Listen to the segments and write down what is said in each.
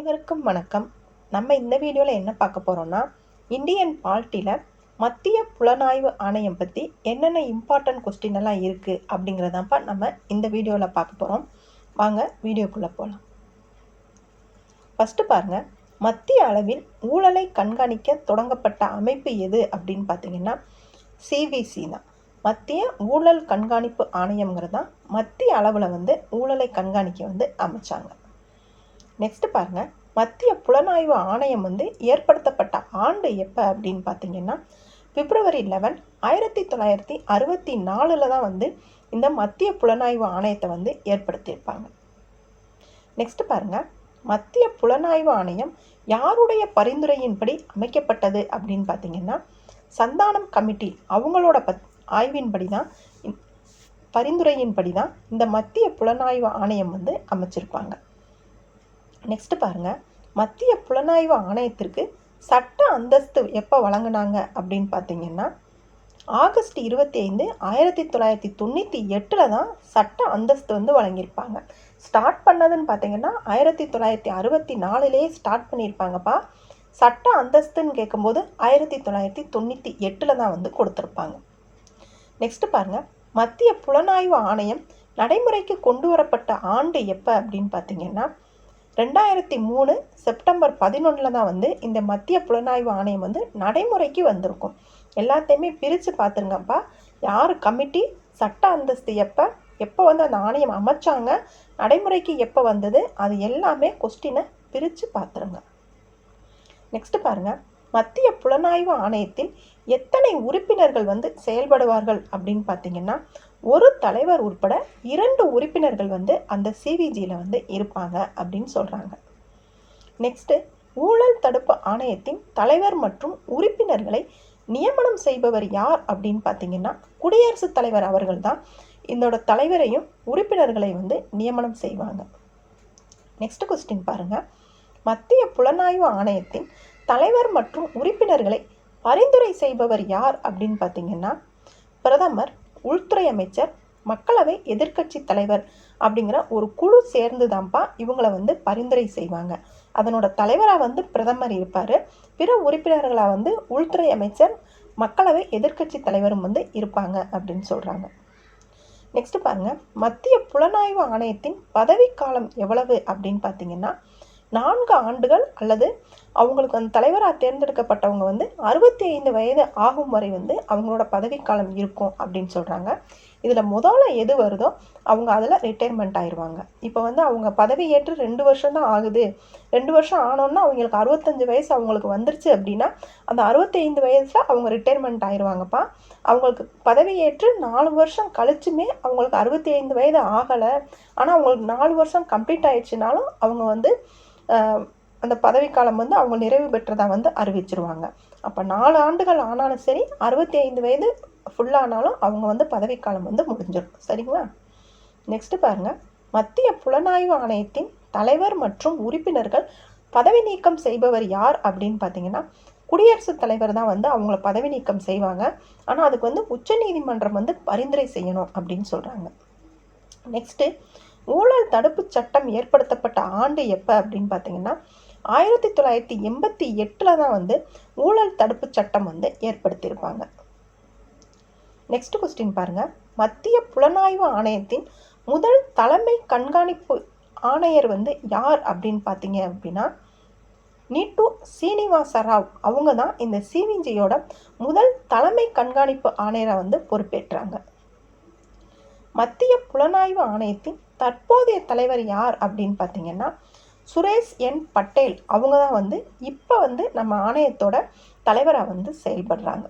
அனைவருக்கும் வணக்கம். நம்ம இந்த வீடியோவில் என்ன பார்க்க போகிறோம்னா இந்தியன் பால்ட்டியில் மத்திய புலனாய்வு ஆணையம் பற்றி என்னென்ன இம்பார்ட்டன்ட் கொஸ்டின் எல்லாம் இருக்குது அப்படிங்கிறதாப்பா நம்ம இந்த வீடியோவில் பார்க்க போகிறோம் வாங்க வீடியோக்குள்ளே போகலாம் ஃபஸ்ட்டு பாருங்கள் மத்திய அளவில் ஊழலை கண்காணிக்க தொடங்கப்பட்ட அமைப்பு எது அப்படின்னு பார்த்தீங்கன்னா சிவிசி தான். மத்திய ஊழல் கண்காணிப்பு ஆணையம்ங்கிறது தான் மத்திய அளவில் வந்து ஊழலை கண்காணிக்க வந்து அமைச்சாங்க. நெக்ஸ்ட் பாருங்கள் மத்திய புலனாய்வு ஆணையம் வந்து ஏற்படுத்தப்பட்ட ஆண்டு எப்போ அப்படின்னு பார்த்தீங்கன்னா பிப்ரவரி லெவன் ஆயிரத்தி தொள்ளாயிரத்தி அறுபத்தி நாலில் தான் வந்து இந்த மத்திய புலனாய்வு ஆணையத்தை வந்து ஏற்படுத்தியிருப்பாங்க. நெக்ஸ்ட் பாருங்க. மத்திய புலனாய்வு ஆணையம் யாருடைய பரிந்துரையின்படி அமைக்கப்பட்டது அப்படின்னு பார்த்தீங்கன்னா சந்தானம் கமிட்டி அவங்களோட பத் ஆய்வின்படி தான் பரிந்துரையின்படி தான் இந்த மத்திய புலனாய்வு ஆணையம் வந்து அமைச்சிருப்பாங்க. நெக்ஸ்ட் பாருங்க. மத்திய புலனாய்வு ஆணையத்திற்கு சட்ட அந்தஸ்து எப்போ வழங்கினாங்க அப்படின்னு பார்த்தீங்கன்னா ஆகஸ்ட் இருபத்தி ஐந்து ஆயிரத்தி தொள்ளாயிரத்தி தொண்ணூற்றி எட்டில் தான் சட்ட அந்தஸ்து வந்து வழங்கியிருப்பாங்க. ஸ்டார்ட் பண்ணதுன்னு பார்த்தீங்கன்னா ஆயிரத்தி தொள்ளாயிரத்தி அறுபத்தி நாலுலேயே ஸ்டார்ட் பண்ணியிருப்பாங்கப்பா. சட்ட அந்தஸ்துன்னு கேட்கும்போது ஆயிரத்தி தொள்ளாயிரத்தி தொண்ணூற்றி எட்டில் தான் வந்து கொடுத்துருப்பாங்க. நெக்ஸ்ட்டு பாருங்க. மத்திய புலனாய்வு ஆணையம் நடைமுறைக்கு கொண்டு வரப்பட்ட ஆண்டு எப்போ அப்படின்னு பார்த்தீங்கன்னா ரெண்டாயிரத்தி மூணு செப்டம்பர் பதினொன்றில் தான் வந்து இந்த மத்திய புலனாய்வு ஆணையம் வந்து நடைமுறைக்கு வந்திருக்கும். எல்லாத்தையுமே பிரித்து பார்த்துருங்கப்பா யார் கமிட்டி சட்ட அந்தஸ்து எப்போ எப்போ வந்து அந்த ஆணையம் அமைச்சாங்க நடைமுறைக்கு எப்போ வந்தது அது எல்லாமே கொஸ்டினை பிரித்து பார்த்துருங்க நெக்ஸ்ட்டு பாருங்க. மத்திய புலனாய்வு ஆணையத்தில் எத்தனை உறுப்பினர்கள் வந்து செயல்படுவார்கள் அப்படின்னு பார்த்தீங்கன்னா ஒரு தலைவர் உட்பட இரண்டு உறுப்பினர்கள் வந்து அந்த சிவிஜியில் வந்து இருப்பாங்க அப்படின்னு சொல்கிறாங்க நெக்ஸ்ட்டு ஊழல் தடுப்பு ஆணையத்தின் தலைவர் மற்றும் உறுப்பினர்களை நியமனம் செய்பவர் யார் அப்படின்னு பார்த்தீங்கன்னா குடியரசுத் தலைவர் அவர்கள் தான் இதோட தலைவரையும் உறுப்பினர்களை வந்து நியமனம் செய்வாங்க. நெக்ஸ்ட் கொஸ்டின் பாருங்க. மத்திய புலனாய்வு ஆணையத்தின் தலைவர் மற்றும் உறுப்பினர்களை பரிந்துரை செய்பவர் யார் அப்படின்னு பார்த்தீங்கன்னா பிரதமர் உள்துறை அமைச்சர் மக்களவை எதிர்க்கட்சி தலைவர் அப்படிங்கிற ஒரு குழு சேர்ந்து தான்ப்பா இவங்களை வந்து பரிந்துரை செய்வாங்க. அதனோட தலைவராக வந்து பிரதமர் இருப்பார். பிற உறுப்பினர்களாக வந்து உள்துறை அமைச்சர் மக்களவை எதிர்க்கட்சி தலைவரும் வந்து இருப்பாங்க அப்படின்னு சொல்கிறாங்க நெக்ஸ்ட் பாருங்க. மத்திய புலனாய்வு ஆணையத்தின் பதவிக்காலம் எவ்வளவு அப்படின்னு பார்த்தீங்கன்னா நான்கு ஆண்டுகள் அல்லது அவங்களுக்கு அந்த தலைவராக தேர்ந்தெடுக்கப்பட்டவங்க வந்து அறுபத்தி ஐந்து வயது ஆகும் வரை வந்து அவங்களோட பதவிக்காலம் இருக்கும் அப்படின்னு சொல்கிறாங்க இதில் முதல்ல எது வருதோ அவங்க அதில் ரிட்டையர்மெண்ட் ஆயிடுவாங்க இப்போ வந்து அவங்க பதவி ஏற்று ரெண்டு வருஷம் தான் ஆகுது. ரெண்டு வருஷம் ஆனோன்னா அவங்களுக்கு அறுபத்தஞ்சு வயசு அவங்களுக்கு வந்துருச்சு அப்படின்னா அந்த அறுபத்தைந்து வயசில் அவங்க ரிட்டையர்மெண்ட் ஆயிடுவாங்கப்பா அவங்களுக்கு பதவி ஏற்று நாலு வருஷம் கழிச்சுமே அவங்களுக்கு அறுபத்தி ஐந்து வயது ஆகலை. ஆனால் அவங்களுக்கு நாலு வருஷம் கம்ப்ளீட் ஆயிடுச்சுனாலும் அவங்க வந்து அந்த பதவிக்காலம் வந்து அவங்க நிறைவு பெற்றதாக வந்து அறிவிச்சிருவாங்க. அப்போ நாலு ஆண்டுகள் ஆனாலும் சரி அறுபத்தி ஐந்து வயது ஃபுல்லானாலும் அவங்க வந்து பதவிக்காலம் வந்து முடிஞ்சிடும். சரிங்களா? நெக்ஸ்ட்டு பாருங்க. மத்திய புலனாய்வு ஆணையத்தின் தலைவர் மற்றும் உறுப்பினர்கள் பதவி நீக்கம் செய்பவர் யார் அப்படின்னு பார்த்தீங்கன்னா குடியரசுத் தலைவர் தான் வந்து அவங்கள பதவி நீக்கம் செய்வாங்க. ஆனால் அதுக்கு வந்து உச்சநீதிமன்றம் வந்து பரிந்துரை செய்யணும் அப்படின்னு சொல்கிறாங்க நெக்ஸ்ட்டு ஊழல் தடுப்பு சட்டம் ஏற்படுத்தப்பட்ட ஆண்டு எப்போ அப்படின்னு பார்த்தீங்கன்னா ஆயிரத்தி தொள்ளாயிரத்தி எண்பத்தி எட்டில் தான் வந்து ஊழல் தடுப்பு சட்டம் வந்து ஏற்படுத்தியிருப்பாங்க. நெக்ஸ்ட் கொஸ்டின் பாருங்கள் மத்திய புலனாய்வு ஆணையத்தின் முதல் தலைமை கண்காணிப்பு ஆணையர் வந்து யார் அப்படின்னு பார்த்தீங்க அப்படின்னா நீட்டு சீனிவாச ராவ் அவங்க தான் இந்த சிவிஜியோட முதல் தலைமை கண்காணிப்பு ஆணையரை வந்து பொறுப்பேற்றாங்க. மத்திய புலனாய்வு ஆணையத்தின் தற்போதைய தலைவர் யார் அப்படின்னு பார்த்தீங்கன்னா சுரேஷ் என் பட்டேல். அவங்க தான் வந்து இப்போ வந்து நம்ம ஆணையத்தோட தலைவராக வந்து செயல்படுறாங்க.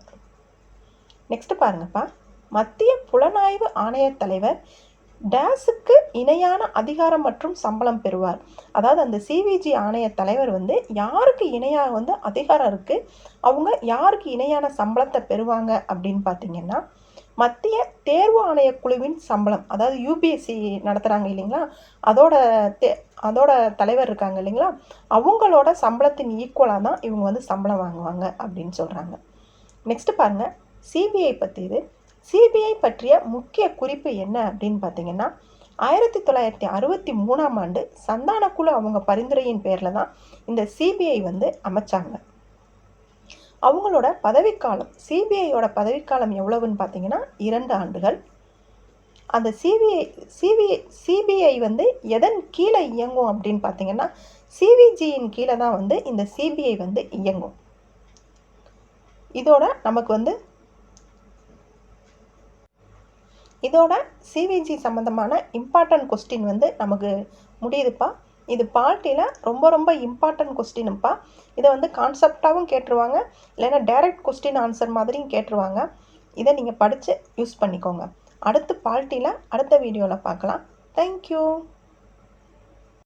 நெக்ஸ்ட் பாருங்கப்பா. மத்திய புலனாய்வு ஆணைய தலைவர் டேஸுக்கு இணையான அதிகாரம் மற்றும் சம்பளம் பெறுவார். அதாவது அந்த சிவிஜி ஆணைய தலைவர் வந்து யாருக்கு இணையாக வந்து அதிகாரம் இருக்குது அவங்க யாருக்கு இணையான சம்பளத்தை பெறுவாங்க அப்படின்னு பார்த்தீங்கன்னா மத்திய தேர்வு ஆணைய குழுவின் சம்பளம் அதாவது யூபிஎஸ்சி நடத்துகிறாங்க இல்லைங்களா அதோட தே அதோட தலைவர் இருக்காங்க இல்லைங்களா? அவங்களோட சம்பளத்தின் ஈக்குவலாக தான் இவங்க வந்து சம்பளம் வாங்குவாங்க அப்படின்னு சொல்கிறாங்க நெக்ஸ்ட்டு பாருங்க. சிபிஐ பற்றி இது சிபிஐ பற்றிய முக்கிய குறிப்பு என்ன அப்படின்னு பார்த்தீங்கன்னா ஆயிரத்தி தொள்ளாயிரத்தி அறுபத்தி மூணாம் ஆண்டு சந்தானக்குழு அவங்க பரிந்துரையின் பேரில் தான் இந்த சிபிஐ வந்து அமைச்சாங்க. அவங்களோட பதவிக்காலம் சிபிஐயோட பதவிக்காலம் எவ்வளவுன்னு பார்த்தீங்கன்னா இரண்டு ஆண்டுகள். அந்த சிபிஐ சிபிஐ சிபிஐ வந்து எதன் கீழே இயங்கும் அப்படின்னு பார்த்தீங்கன்னா சிவிஜியின் கீழே தான் வந்து இந்த சிபிஐ வந்து இயங்கும். இதோட நமக்கு வந்து இதோட சிவிஜி சம்மந்தமான இம்பார்ட்டன்ட் கொஸ்டின் வந்து நமக்கு முடியுதுப்பா. இது பார்ட்டியில் ரொம்ப ரொம்ப இம்பார்ட்டன்ட் கொஸ்டினுப்பா இதை வந்து கான்செப்டாகவும் கேட்டுருவாங்க. இல்லைன்னா டைரக்ட் கொஸ்டின் ஆன்சர் மாதிரியும் கேட்டுருவாங்க. இதை நீங்கள் படித்து யூஸ் பண்ணிக்கோங்க. அடுத்து பால்ட்டியில் அடுத்த வீடியோவில் பார்க்கலாம். தேங்க்யூ